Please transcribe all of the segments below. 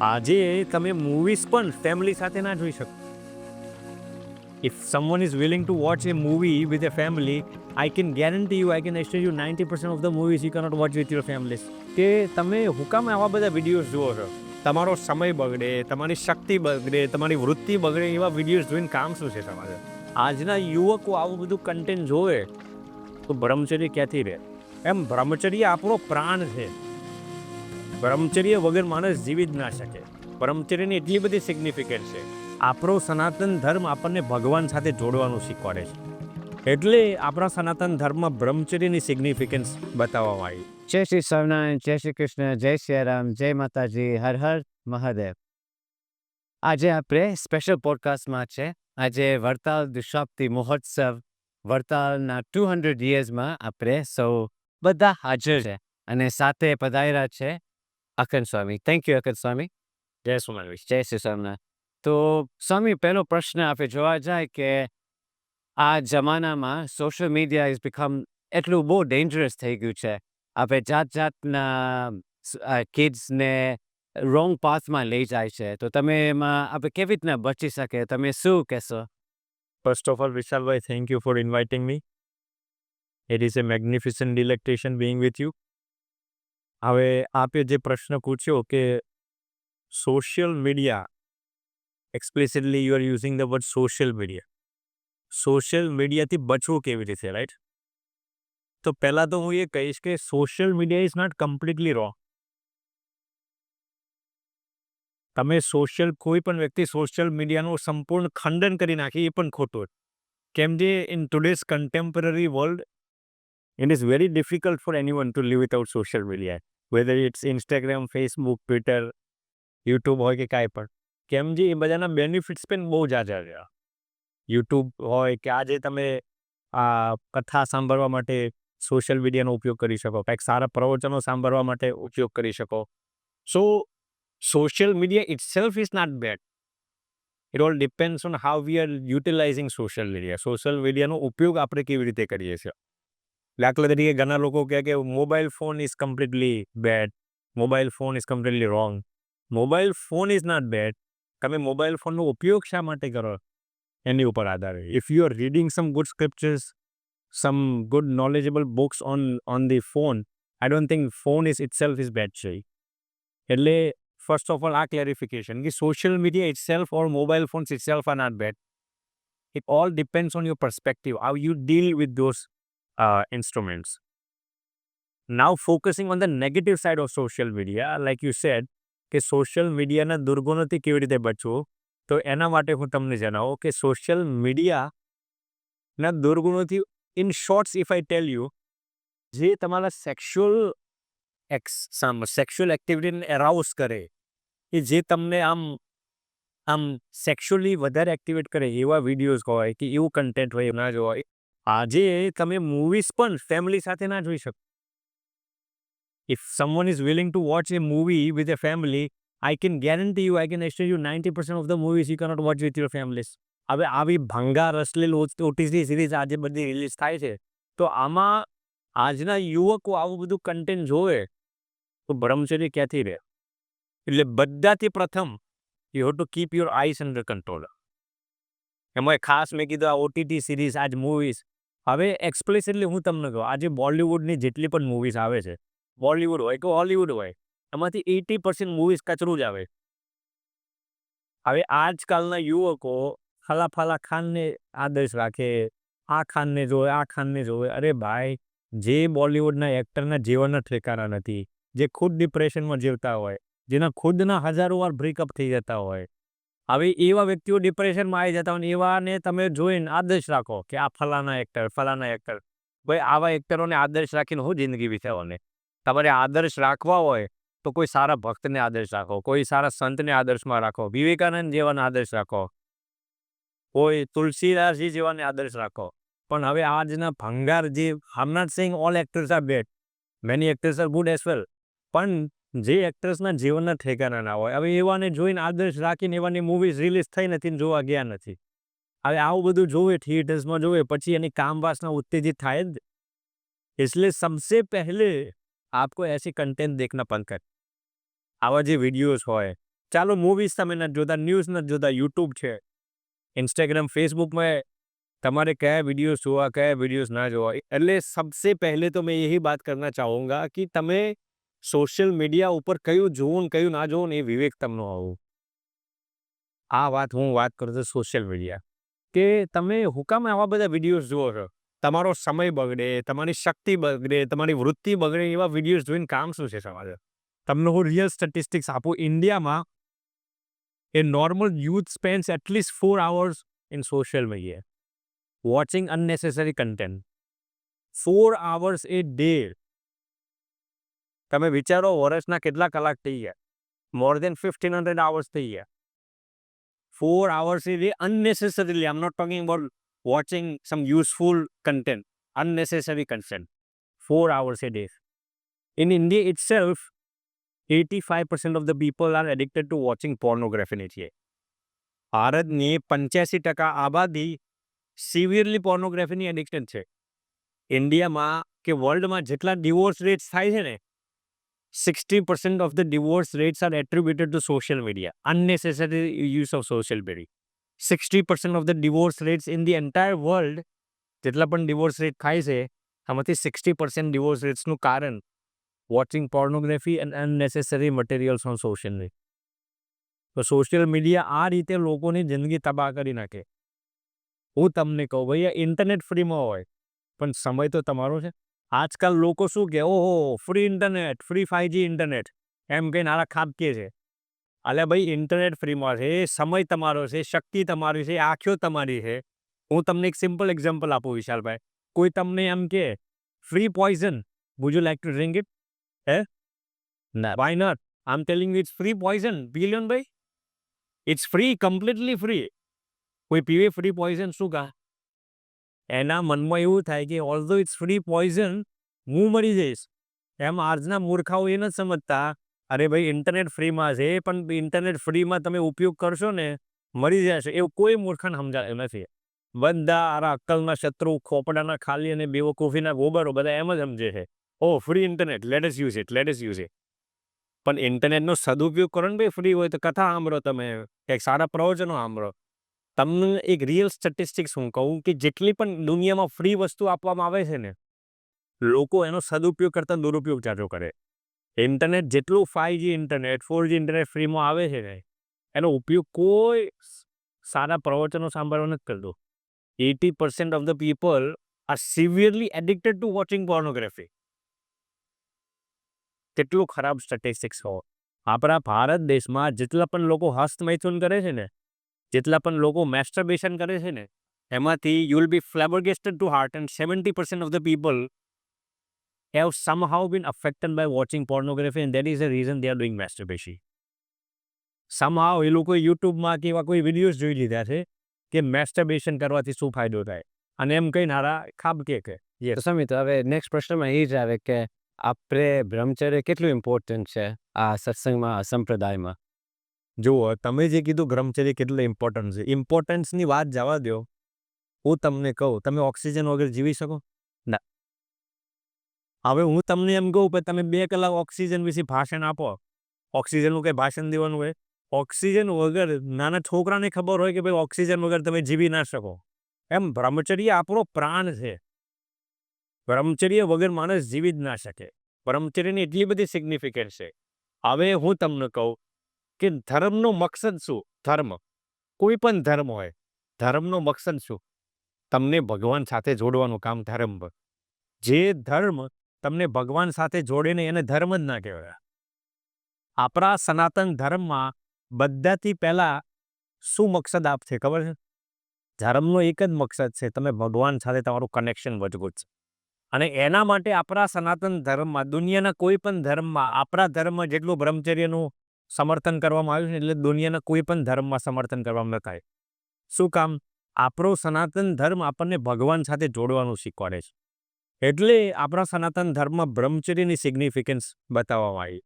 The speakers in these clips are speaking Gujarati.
આજે તમે મૂવીઝ પણ ફેમિલી સાથે ના જોઈ શકો. If someone is willing to watch a movie with a family I can guarantee you I can assure you ninety percent of the movies you cannot watch with your families કે તમે હુકામ આવા બધા વિડીયોઝ જુઓ છો. તમારો સમય બગડે, તમારી શક્તિ બગડે, તમારી વૃત્તિ બગડે એવા વિડીયોઝ જોઈને કામ શું છે તમારે? આજના યુવકો આવું બધું કન્ટેન્ટ જોવે તો બ્રહ્મચર્ય ક્યાંથી રહે? એમ બ્રહ્મચર્ય આપણો પ્રાણ છે. બ્રહ્મચર્ય વગર માણસ જીવી જ ના શકે. બ્રહ્મચર્યની એટલી બધી સિગ્નિફિકન્સ છે. આપણો સનાતન ધર્મ આપણને ભગવાન સાથે જોડવાનું શીખવાડે છે. એટલે આપણા સનાતન ધર્મમાં બ્રહ્મચર્યની સિગ્નિફિકન્સ બતાવવામાં આવી. જય શ્રી સ્વામિનારાયણ, જય શ્રી કૃષ્ણ, જય શ્રી રામ, જય માતાજી, હર હર મહાદેવ. આજે આપણે સ્પેશિયલ પોડકાસ્ટમાં છે. આજે વડતાલ દુશાબ્દી મહોત્સવ, વડતાલના ટુ હંડ્રેડ યર્સમાં આપણે સૌ બધા હાજર છે. અને સાથે પધાર્યા છે અખંડ સ્વામી. થેન્ક યુ અખંડ સ્વામી. જય સોમાનવી જય શ્રી સ્વામિનારાયણ. તો સ્વામી, પહેલો પ્રશ્ન આપણે જોવા જાય કે આ જમાનામાં સોશિયલ મીડિયા ઇઝ બીકમ એટલું બહુ ડેન્જરસ થઈ ગયું છે. આપણે જાત જાતના કિડ્સને રોંગ પાથમાં લઈ જાય છે. તો તમે એમાં આપણે કેવી રીતના બચી શકે તમે શું કહેશો? First of all Vishalbhai thank you for inviting me it is a magnificent delectation being with you હવે આપે જે પ્રશ્ન પૂછ્યો કે social media explicitly you are using the word social media social મીડિયાથી બચવું કેવી રીતે રાઈટ તો પહેલાં તો હું એ કહીશ કે social media is not completely wrong તમે સોશિયલ કોઈ પણ વ્યક્તિ સોશિયલ મીડિયાનું સંપૂર્ણ ખંડન કરી નાખી એ પણ ખોટું કેમ જે in today's contemporary world it is very difficult for anyone to live without social social media whether instagram Facebook Twitter YouTube હોય કે કાંઈ પણ. કેમ જે એ બધાના બેનિફિટ્સ પણ બહુ જાજા છે યુટ્યુબ હોય કે આજે તમે આ કથા સાંભળવા માટે સોશિયલ મીડિયાનો ઉપયોગ કરી શકો, કાંઈક સારા પ્રવચનો સાંભળવા માટે ઉપયોગ કરી શકો. So social media itself is not bad it all depends on how we are utilising social media social મીડિયાનો ઉપયોગ આપણે કેવી રીતે કરીએ છીએ? દાખલા તરીકે ઘણા લોકો કહે કે mobile phone is completely bad mobile phone is completely wrong mobile phone is not bad તમે મોબાઈલ ફોનનો ઉપયોગ શા માટે કરો? એની ઉપર આધારે. If you are reading some good scriptures some good knowledgeable books on on the phone I don't think phone is itself is bad છે એટલે ફર્સ્ટ ઓફ ઓલ આ ક્લેરિફિકેશન કે social media itself or mobile phones itself are not bad it all depends on your perspective how you deal with those instruments now focusing on the negative side of social media like you said કે સોશિયલ મીડિયાના દુર્ગુણોથી કેવી રીતે બચવું? તો એના માટે હું તમને જણાવું કે સોશિયલ મીડિયાના દુર્ગુણોથી in shorts if I tell you જે તમારા સેક્સ્યુઅલ એક્સ સેક્સ્યુઅલ એક્ટિવિટીને એરાઉઝ કરે કે જે તમને આમ આમ સેક્સ્યુઅલી વધારે એક્ટિવેટ કરે એવા વિડીયોઝ હોય કે એવું કન્ટેન્ટ હોય ના જ હોય આજે તમે મૂવીઝ પણ ફેમિલી સાથે ના જોઈ શકો. If someone is willing to watch a movie with a family I can guarantee you I can assure you ninety percent of the movies you cannot watch with your families હવે આવી ભંગા રસલેલ ઓટીસી સિરીઝ આજે બધી રિલીઝ થાય છે. તો આમાં આજના યુવકો આવું બધું કન્ટેન્ટ જોવે, તો બ્રહ્મચર્ય ક્યાંથી રહે? એટલે બધાથી પ્રથમ you have to keep your eyes under control એમાં ખાસ મેં કીધું આ ઓટીટી સિરીઝ આજ મૂવીઝ હવે એક્સપ્લિસિટલી હું તમને કહું આજે બોલિવૂડની જેટલી પણ મૂવીઝ આવે છે, બોલિવૂડ હોય કે હોલિવૂડ હોય, એમાંથી એટી પર્સન્ટ મૂવીઝ કચરું જ આવે. હવે આજકાલના યુવકો ફલા ફલા ખાનને આદર્શ રાખે, આ ખાનને જોવે, આ ખાનને જોવે. અરે ભાઈ, જે બોલિવૂડના એક્ટરના જીવનના ઠેકાણા નથી, જે ખુદ ડિપ્રેશનમાં જીવતા હોય, જેના ખુદના હજારો વાર બ્રેકઅપ થઈ જતા હોય હવે એવા વ્યક્તિઓ ડિપ્રેશનમાં આવી જતા હોય એવાને તમે જોઈને આદર્શ રાખો કે આ ફલાના એક્ટર ફલાના એક્ટર ભાઈ, આવા એક્ટરોને આદર્શ રાખીને હું જિંદગી વિતાવોને તમારે આદર્શ રાખવા હોય તો કોઈ સારા ભક્તને આદર્શ રાખો, કોઈ સારા સંતને આદર્શમાં રાખો, વિવેકાનંદ જેવાને આદર્શ રાખો. કોઈ તુલસીદાસજી જેવાને આદર્શ રાખો. પણ હવે આજના ભંગાર જે I'm not saying all actors are bad many actors are good as well પણ જે એક્ટ્રેસના જીવનના ઠેકાના ના હોય. હવે એવાને જોઈને આદર્શ રાખીને એવાની મૂવીઝ રિલીઝ થઈ નથી જોવા ગયા નથી. હવે આવું બધું જોવે થિયેટર્સમાં જોવે, પછી એની કામવાસના ઉત્તેજિત થાય જ. એટલે સબસે પહેલે આપકો એસી કન્ટેન્ટ દેખના બંધ આવા જે વિડીયોઝ હોય. ચાલો મૂવીઝ તમે ન જોતા ન્યૂઝ ન જોતા યુટ્યુબ છે. ઇન્સ્ટાગ્રામ ફેસબુકમાં તમારે કયા વિડીયોઝ જોવા, કયા વિડીયોઝ ના જોવા. એટલે સબસે પહેલે તો મેં યહી બાત કરના ચાહુંગા કે તમે સોશિયલ મીડિયા ઉપર કયું જોવું ને કયું ના જોવું ને એ વિવેક તમને આવું. આ વાત હું વાત કરું છું સોશિયલ મીડિયા. કે તમે હુકામ આવા બધા વિડીયોઝ જુઓ છો. તમારો સમય બગડે, તમારી શક્તિ બગડે, તમારી વૃત્તિ બગડે એવા વિડીયોઝ જોઈને કામ શું છે સમાજ તમને હું રિયલ સ્ટેટિસ્ટિક્સ આપું, ઇન્ડિયામાં a normal youth spends at least four hours in social media watching unnecessary content four hours a day તમે વિચારો, વર્ષના કેટલા કલાક થઈ ગયા? More than fifteen hundred hours થઈ ગયા. Four hours is unnecessarily I'm not talking about watching some useful content unnecessary content four hours a day in India itself eighty five percent of the people are addicted to watching પોર્નોગ્રાફીની છે ભારતની પંચ્યાસી ટકા આબાદી સિવિયરલી પોર્નોગ્રાફીની એડિક્ટેડ છે. ઇન્ડિયામાં કે વર્લ્ડમાં જેટલા ડિવોર્સ રેટ્સ થાય છે ને sixty percent of the divorce rates are attributed to social media unnecessary use of social media sixty percent of the divorce rates in the entire world જેટલા પણ ડિવોર્સ રેટ થાય છે આમાંથી સિક્સટી પર્સન્ટ ડિવોર્સ રેટ્સનું કારણ watching pornography and unnecessary materials on social media તો સોશિયલ મીડિયા આ રીતે લોકોની જિંદગી તબાહ કરી નાખે હું તમને કહું ભાઈ આ ઇન્ટરનેટ ફ્રીમાં હોય પણ સમય તો તમારો છે આજકાલ લોકો શું કહે ઓહો free internet free five G internet એમ કહીને આરા ખાબકે છે અલ્યા ભાઈ ઇન્ટરનેટ ફ્રીમાં છે સમય તમારો છે શક્તિ તમારી છે આંખો તમારી છે હું તમને એક સિમ્પલ એક્ઝામ્પલ આપું વિશાલભાઈ કોઈ તમને એમ કે free poison would you like to drink it હે ના why not I am telling it's free poison billion ભાઈ ઇટ્સ ફ્રી કમ્પ્લીટલી ફ્રી કોઈ પીવે ફ્રી પોઈઝન શું કા એના મનમાં એવું થાય કે ઓલ્ધો ઇટ્સ ફ્રી પોઈઝન હું મરી જઈશ. એમ આજના મૂર્ખાઓ એ નથી સમજતા. અરે ભાઈ ઇન્ટરનેટ ફ્રીમાં છે, પણ ઇન્ટરનેટ ફ્રીમાં તમે ઉપયોગ કરશો ને, મરી જશો. એવું કોઈ મૂર્ખાને સમજાયું નથી. બધા આરા અક્કલના શત્રુ, ખોપડાના ખાલી અને બેવકૂફીના ગોબરો, બધા એમ જ સમજે છે. ઓ free internet latest use it latest use it પણ ઇન્ટરનેટનો સદુપયોગ કરો ને ભાઈ ફ્રી હોય તો કથા સાંભળો તમે. કંઈક સારા પ્રવચનો સાંભળો. તમને એક રિયલ સ્ટેટિસ્ટિક્સ હું કહું કે જેટલી પણ દુનિયામાં ફ્રી વસ્તુ આપવામાં આવે છે ને, લોકો એનો સદુપયોગ કરતાં દુરુપયોગ ચાજો કરે. ઇન્ટરનેટ જેટલું ફાઈવજી ઇન્ટરનેટ ફોરજી ઇન્ટરનેટ ફ્રીમાં આવે છે ને, એનો ઉપયોગ કોઈ સારા પ્રવચનો સાંભળવા નથી કરતો. Eighty percent of the people are severely addicted to watching pornography કેટલું ખરાબ સ્ટેટિસ્ટિક્સ હો આપણા ભારત દેશમાં જેટલા પણ લોકો હસ્ત મૈથુન કરે છે ને જેટલા પણ લોકો મેસ્ટરબેશન કરે છે ને, એમાંથી you will be flabbergasted to heart and seventy percent of the people have somehow been affected by watching pornography and that is a reason they are doing masturbation somehow એ લોકોએ યુટ્યુબમાં કે એવા કોઈ વિડીયોઝ જોઈ લીધા છે કે મેસ્ટરબેશન કરવાથી શું ફાયદો થાય? અને એમ કહીને હારા ખાબ કે કે તો સમિત, હવે નેક્સ્ટ પ્રશ્નમાં એ જ આવે કે આપણે બ્રહ્મચર્ય કેટલું ઇમ્પોર્ટન્ટ છે આ સત્સંગમાં સંપ્રદાયમાં? જુઓ, તમે જે કીધું બ્રહ્મચર્ય કેટલું ઇમ્પોર્ટન્ટ છે. ઇમ્પોર્ટન્સની વાત જવા દો હું તમને કહું, તમે ઓક્સિજન વગર જીવી શકો? ના. હવે હું તમને એમ કહું કે તમે બે કલાક ઓક્સિજન વિશે ભાષણ આપો. ઓક્સિજનનું કંઈ ભાષણ દેવાનું હોય? ઓક્સિજન વગર નાના છોકરાને ખબર હોય કે ભાઈ ઓક્સિજન વગર તમે જીવી ના શકો. એમ બ્રહ્મચર્ય આપણો પ્રાણ છે. બ્રહ્મચર્ય વગર માણસ જીવી જ ના શકે. બ્રહ્મચર્યની એટલી બધી સિગ્નિફિકન્ટ છે. હવે હું તમને કહું કે ધર્મનો મકસદ શું? ધર્મ. કોઈ પણ ધર્મ હોય, ધર્મનો મકસદ શું? તમને ભગવાન સાથે જોડવાનું કામ ધર્મ. જે ધર્મ તમને ભગવાન સાથે જોડેને એને ધર્મ જ ના કહેવાય. આપણા સનાતન ધર્મમાં બધાથી પહેલાં શું મકસદ આપશે, ખબર છે? ધર્મનો એક જ મકસદ છે, તમે ભગવાન સાથે તમારું કનેક્શન મજબૂત છે. અને એના માટે આપણા સનાતન ધર્મમાં, દુનિયાના કોઈ પણ ધર્મમાં, આપણા ધર્મમાં જેટલું બ્રહ્મચર્યનું સમર્થન કરવામાં આવ્યું છે, એટલે દુનિયાના કોઈ પણ ધર્મમાં સમર્થન કરવામાં ન શું કામ? આપણો સનાતન ધર્મ આપણને ભગવાન સાથે જોડવાનું શીખવાડે છે. એટલે આપણા સનાતન ધર્મમાં બ્રહ્મચર્યની સિગ્નિફિકન્સ બતાવવામાં આવી.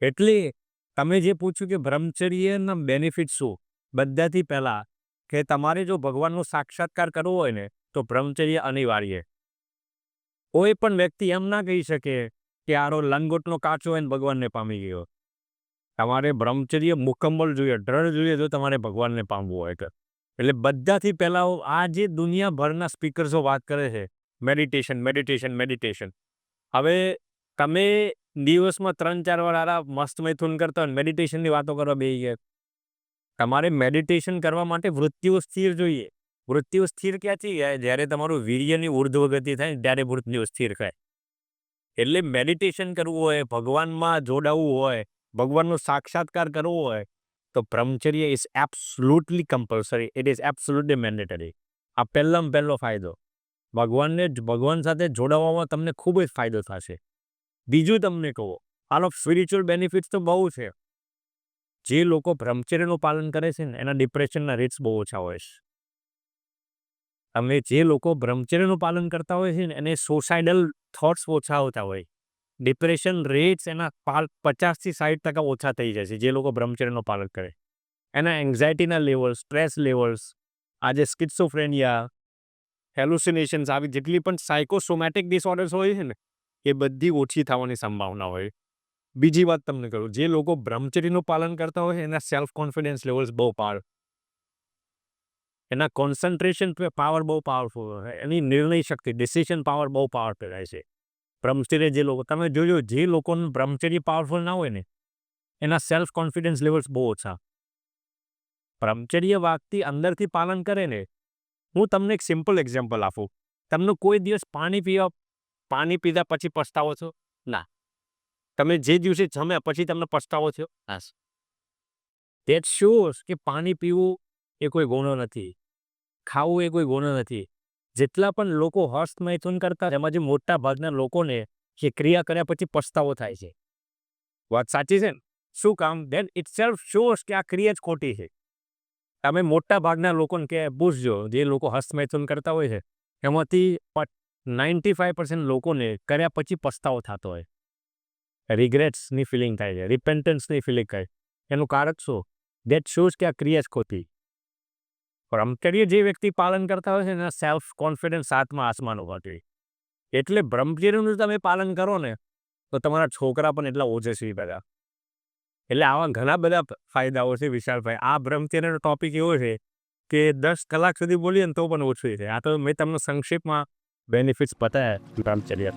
એટલે તમે જે પૂછ્યું કે બ્રહ્મચર્યના બેનિફિટ શું? બધાથી પહેલાં કે તમારે જો ભગવાનનો સાક્ષાત્કાર કરવો હોય ને, તો બ્રહ્મચર્ય અનિવાર્ય. કોઈ પણ વ્યક્તિ એમ ના કહી શકે કે આરો લંગોટનો કાચો હોય ને ભગવાનને પામી ગયો. તમારે બ્રહ્મચર્ય મુકમ્મલ જોઈએ, દ્રઢ જોઈએ જો તમારે ભગવાનને પામવું હોય તો એટલે બધાથી પહેલાં આ જે દુનિયાભરના સ્પીકર્સો વાત કરે છે, મેડિટેશન મેડિટેશન મેડિટેશન. હવે તમે દિવસમાં ત્રણ ચાર વાર આરા મસ્ત મૈથુન કરતા હોય મેડિટેશનની વાતો કરવા બે ગયા. તમારે મેડિટેશન કરવા માટે વૃત્તિઓ સ્થિર જોઈએ. વૃત્તિઓ સ્થિર ક્યાંથી થાય? જ્યારે તમારું વીર્યની ઉર્ધ્વ ગતિ થાય ત્યારે વૃત્તિઓ સ્થિર થાય. એટલે મેડિટેશન કરવું હોય, ભગવાનમાં જોડાવવું હોય ભગવાનનો સાક્ષાત્કાર કરવો હોય, તો brahmacharya is absolutely compulsory it is absolutely mandatory આ પહેલામાં પહેલો ફાયદો. ભગવાનને ભગવાન સાથે જોડાવામાં તમને ખૂબ જ ફાયદો થશે. બીજું તમને કહો આનો સ્પિરિચ્યુઅલ બેનિફિટ્સ તો બહુ છે. જે લોકો બ્રહ્મચર્યનું પાલન કરે છે ને, એના ડિપ્રેશનના રેટ્સ બહુ ઓછા હોય છે. અમે જે લોકો બ્રહ્મચર્યનું પાલન કરતા હોય છે ને, એને સોસાઇડલ થોટ્સ ઓછા આવતા હોય. ડિપ્રેશન રેટ્સ એના પાલ પચાસથી સાઠ ટકા ઓછા થઈ જશે જે લોકો બ્રહ્મચર્યનો પાલન કરે. એના એન્ઝાયટીના લેવલ્સ સ્ટ્રેસ લેવલ્સ આજે સ્કિટ્સોફ્રેનિયા હેલુસિનેશન્સ આવી જેટલી પણ સાયકોસોમેટિક ડિસઓર્ડર્સ હોય છે ને, એ બધી ઓછી થવાની સંભાવના હોય. બીજી વાત તમને કહું, જે લોકો બ્રહ્મચર્યનું પાલન કરતા હોય એના સેલ્ફ કોન્ફિડન્સ લેવલ્સ બહુ પાવર એના કોન્સન્ટ્રેશન પાવર બહુ પાવરફુલ એની નિર્ણય શક્તિ ડિસિશન પાવર બહુ પાવરફુલ રહે છે. બ્રહ્મચર્ય જે લોકો, તમે જોજો જે લોકોનું બ્રહ્મચર્ય પાવરફુલ ના હોય ને, એના સેલ્ફ કોન્ફિડન્સ લેવલ્સ બહુ ઓછા. બ્રહ્મચર્ય વાગથી અંદરથી પાલન કરે ને, હું તમને એક સિમ્પલ એક્ઝામ્પલ આપું. તમને કોઈ દિવસ પાણી પીવા, પાણી પીધા પછી પછતાવો છો ના. તમે જે દિવસે જમ્યા પછી તમને પછતાવો થયો? ના દેટ શોઝ કે પાણી પીવું એ કોઈ ગુનો નથી. ખાવું એ કોઈ ગુનો નથી. જેટલા પણ લોકો હર્ષ મૈથુન કરતા એમાં જે મોટા ભાગના લોકોને એ ક્રિયા કર્યા પછી પછતાવો થાય છે. વાત સાચી છે ને? શું કામ? દેન ઇટ સેલ્ફ શોઝ કે આ ક્રિયા જ ખોટી છે. તમે મોટા ભાગના લોકોને કે પૂછજો, જે લોકો હસ્તમૈથુન કરતા હોય છે, એમાંથી નાઇન્ટી ફાઈવ પર્સન્ટ લોકોને કર્યા પછી પસ્તાવો થતો હોય. રિગ્રેટ્સની ફિલિંગ થાય છે રિપેન્ટન્સની ફિલિંગ થાય એનું કારક શું? દેટ શોઝ કે આ ક્રિયા જ ખોટી. બ્રહ્મચર્ય જે વ્યક્તિ પાલન કરતા હોય છે એના સેલ્ફ કોન્ફિડન્સ સાતમા આસમાન હોવા જોઈએ એટલે બ્રહ્મચર્યનું તમે પાલન કરો ને, તો તમારા છોકરા પણ એટલા ઓજસ્વી બધા. એટલે આવા ઘણા બધા ફાયદાઓ છે વિશાલભાઈ. આ બ્રહ્મચર્યનો ટોપિક એવો છે કે દસ કલાક સુધી બોલીએ ને તો પણ ઓછું છે આ તો મેં તમને સંક્ષિપ્તમાં બેનિફિટ્સ બતાવ્યા બ્રહ્મચર્ય